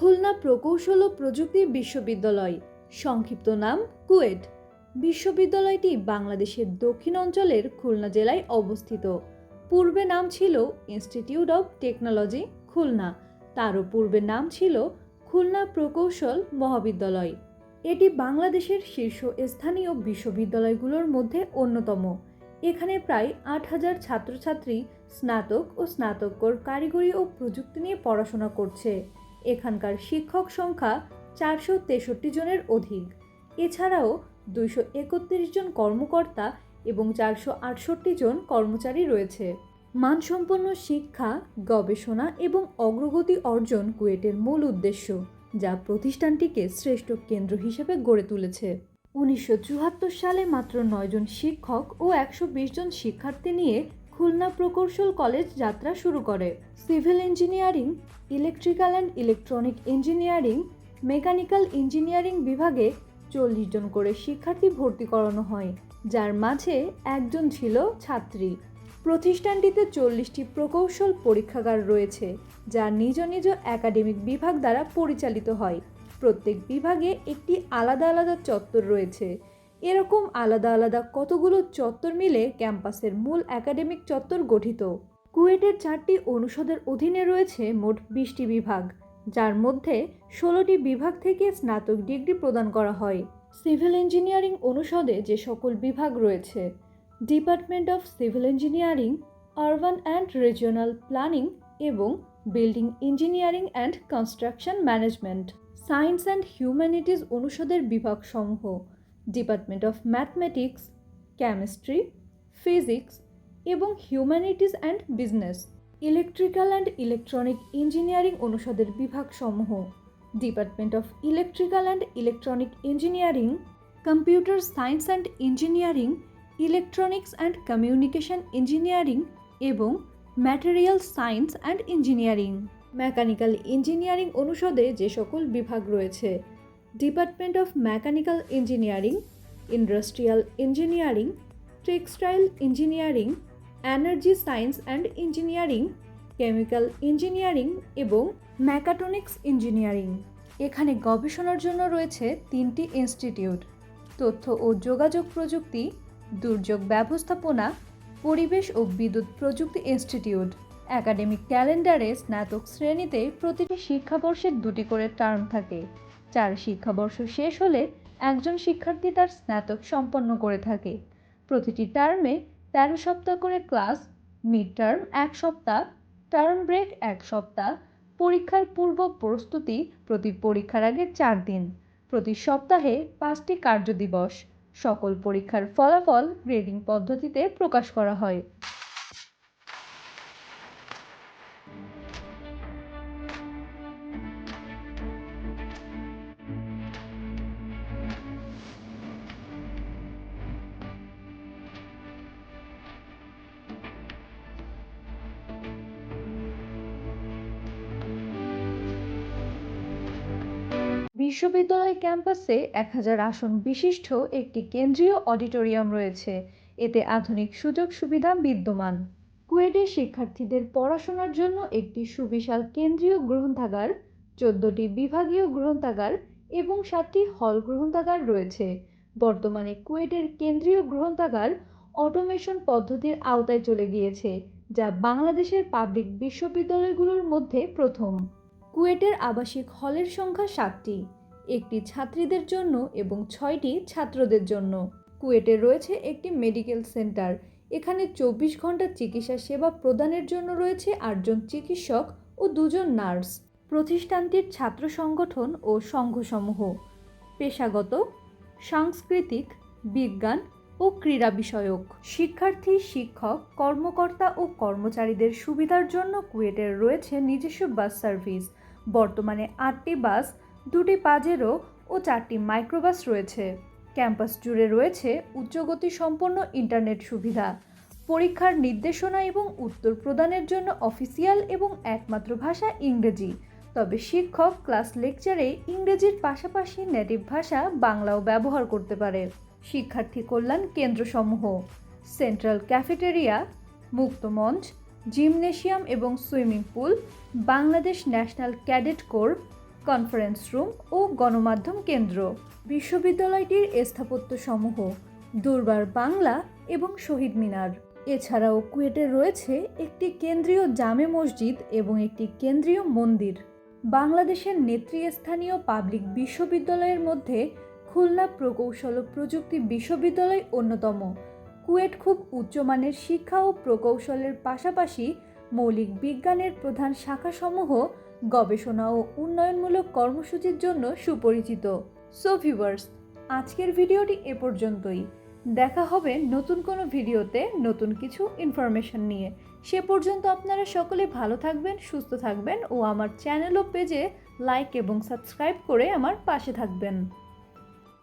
খুলনা প্রকৌশল ও প্রযুক্তি বিশ্ববিদ্যালয়। সংক্ষিপ্ত নাম কুয়েট। বিশ্ববিদ্যালয়টি বাংলাদেশের দক্ষিণ অঞ্চলের খুলনা জেলায় অবস্থিত। পূর্বে নাম ছিল ইনস্টিটিউট অব টেকনোলজি খুলনা। তারও পূর্বে নাম ছিল খুলনা প্রকৌশল মহাবিদ্যালয়। এটি বাংলাদেশের শীর্ষ স্থানীয় বিশ্ববিদ্যালয়গুলোর মধ্যে অন্যতম। এখানে প্রায় আট হাজার ছাত্রছাত্রী স্নাতক ও স্নাতকোত্তর কারিগরি ও প্রযুক্তি নিয়ে পড়াশোনা করছে। এখানকার শিক্ষক সংখ্যা চারশো তেষট্টি জনের অধিক। এছাড়াও দুইশো একত্রিশ জন কর্মকর্তা এবং চারশো আটষট্টি জন কর্মচারী রয়েছে। মানসম্পন্ন শিক্ষা, গবেষণা এবং অগ্রগতি অর্জন কুয়েটের মূল উদ্দেশ্য, যা প্রতিষ্ঠানটিকে শ্রেষ্ঠ কেন্দ্র হিসেবে গড়ে তুলেছে। উনিশশো চুয়াত্তর সালে মাত্র নয়জন শিক্ষক ও একশো বিশ জন শিক্ষার্থী নিয়ে খুলনা প্রকৌশল কলেজ যাত্রা শুরু করে। Civil engineering, electrical and electronic engineering, mechanical engineering বিভাগে চল্লিশ জন করে শিক্ষার্থী ভর্তি করানো হয়, যার মাঝে একজন ছিল ছাত্রী। প্রতিষ্ঠানটিতে চল্লিশটি প্রকৌশল পরীক্ষাগার রয়েছে, যা নিজ নিজ একাডেমিক বিভাগ দ্বারা পরিচালিত হয়। প্রত্যেক বিভাগে একটি আলাদা আলাদা চত্বর রয়েছে এরকম আলাদা আলাদা কতগুলো চত্বর মিলে ক্যাম্পাসের মূল একাডেমিক চত্বর গঠিত। কুয়েটের চারটি অনুষদের অধীনে রয়েছে মোট বিশটি বিভাগ, যার মধ্যে ষোলোটি বিভাগ থেকে স্নাতক ডিগ্রি প্রদান করা হয়। সিভিল ইঞ্জিনিয়ারিং অনুষদে যে সকল বিভাগ রয়েছে, department of civil engineering, urban and regional planning এবং building engineering and construction management. Science and humanities অনুষদের বিভাগসমূহ department of mathematics, chemistry, physics এবং humanities and business, electrical and electronic engineering অনুষদের বিভাগসমূহ, department of electrical and electronic engineering, computer science and engineering, electronics and communication engineering এবং material science and engineering. Mechanical engineering অনুষদে যে সকল বিভাগ রয়েছে department of mechanical engineering industrial engineering textile engineering energy science and engineering chemical engineering এবং mechatronics engineering এখানে গবেষণার জন্য রয়েছে তিনটি ইনস্টিটিউট। তথ্য ও যোগাযোগ প্রযুক্তি, দুর্যোগ ব্যবস্থাপনা, পরিবেশ ও বিদ্যুৎ প্রযুক্তি ইনস্টিটিউট। একাডেমিক ক্যালেন্ডারে স্নাতক শ্রেণীতে প্রতিটি শিক্ষাবর্ষের দুটি করে টার্ম থাকে। চার শিক্ষাবর্ষ শেষ হলে একজন শিক্ষার্থী তার স্নাতক সম্পন্ন করে থাকে। প্রতিটি টার্মে তেরো সপ্তাহ করে ক্লাস মিড টার্ম এক সপ্তাহ টার্ম ব্রেক এক সপ্তাহ, পরীক্ষার পূর্ব প্রস্তুতি প্রতি পরীক্ষার আগে চার দিন। প্রতি সপ্তাহে পাঁচটি কার্যদিবস সকল পরীক্ষার ফলাফল গ্রেডিং পদ্ধতিতে প্রকাশ করা হয়। বিশ্ববিদ্যালয় ক্যাম্পাসে এক হাজার আসন বিশিষ্ট একটি কেন্দ্রীয় অডিটোরিয়াম রয়েছে। এতে আধুনিক সুযোগ সুবিধা বিদ্যমান। কুয়েটের শিক্ষার্থীদের পড়াশোনার জন্য একটি সুবিশাল কেন্দ্রীয় গ্রন্থাগার, চোদ্দটি বিভাগীয় গ্রন্থাগার এবং সাতটি হল গ্রন্থাগার রয়েছে। বর্তমানে কুয়েটের কেন্দ্রীয় গ্রন্থাগার অটোমেশন পদ্ধতির আওতায় চলে গিয়েছে, যা বাংলাদেশের পাবলিক বিশ্ববিদ্যালয়গুলোর মধ্যে প্রথম। কুয়েটের আবাসিক হলের সংখ্যা সাতটি, একটি ছাত্রীদের জন্য এবং ছয়টি ছাত্রদের জন্য। কুয়েটে রয়েছে একটি মেডিকেল সেন্টার, এখানে চব্বিশ ঘণ্টা চিকিৎসা সেবা প্রদানের জন্য রয়েছে আটজন চিকিৎসক ও দুজন নার্স। প্রতিষ্ঠানটির ছাত্র সংগঠন ও সংঘসমূহ। পেশাগত, সাংস্কৃতিক, বিজ্ঞান ও ক্রীড়া বিষয়ক। শিক্ষার্থী, শিক্ষক, কর্মকর্তা ও কর্মচারীদের সুবিধার জন্য কুয়েটের রয়েছে নিজস্ব বাস সার্ভিস। বর্তমানে আটটি বাস, দুটি পাজেরো ও চারটি মাইক্রোবাস রয়েছে। ক্যাম্পাস জুড়ে রয়েছে উচ্চগতি সম্পন্ন ইন্টারনেট সুবিধা। পরীক্ষার নির্দেশনা এবং উত্তর প্রদানের জন্য অফিসিয়াল এবং একমাত্র ভাষা ইংরেজি। তবে শিক্ষক ক্লাস লেকচারে ইংরেজির পাশাপাশি নেটিভ ভাষা বাংলাও ব্যবহার করতে পারে। শিক্ষার্থী কল্যাণ কেন্দ্রসমূহ, সেন্ট্রাল ক্যাফেটেরিয়া, মুক্তমঞ্চ, জিমনেশিয়াম এবং swimming pool, Bangladesh national cadet corps, conference room ও গণমাধ্যম কেন্দ্র। বিশ্ববিদ্যালয়টির স্থাপত্যসমূহ দুর্বার বাংলা এবং শহীদ মিনার। এছাড়াও কুয়েটে রয়েছে একটি কেন্দ্রীয় জামে মসজিদ এবং একটি কেন্দ্রীয় মন্দির। বাংলাদেশের নেতৃস্থানীয় পাবলিক বিশ্ববিদ্যালয়ের মধ্যে খুলনা প্রকৌশল ও প্রযুক্তি বিশ্ববিদ্যালয় অন্যতম। কুয়েট খুব উচ্চমানের শিক্ষা ও প্রকৌশলের পাশাপাশি মৌলিক বিজ্ঞানের প্রধান শাখাসমূহ গবেষণা ও উন্নয়নমূলক কর্মসূচির জন্য সুপরিচিত। সো ভিউয়ার্স আজকের ভিডিওটি এ পর্যন্তই। দেখা হবে নতুন কোনো ভিডিওতে নতুন কিছু ইনফরমেশন নিয়ে। সে পর্যন্ত আপনারা সকলে ভালো থাকবেন, সুস্থ থাকবেন ও আমার চ্যানেল ও পেজে লাইক এবং সাবস্ক্রাইব করে আমার পাশে থাকবেন।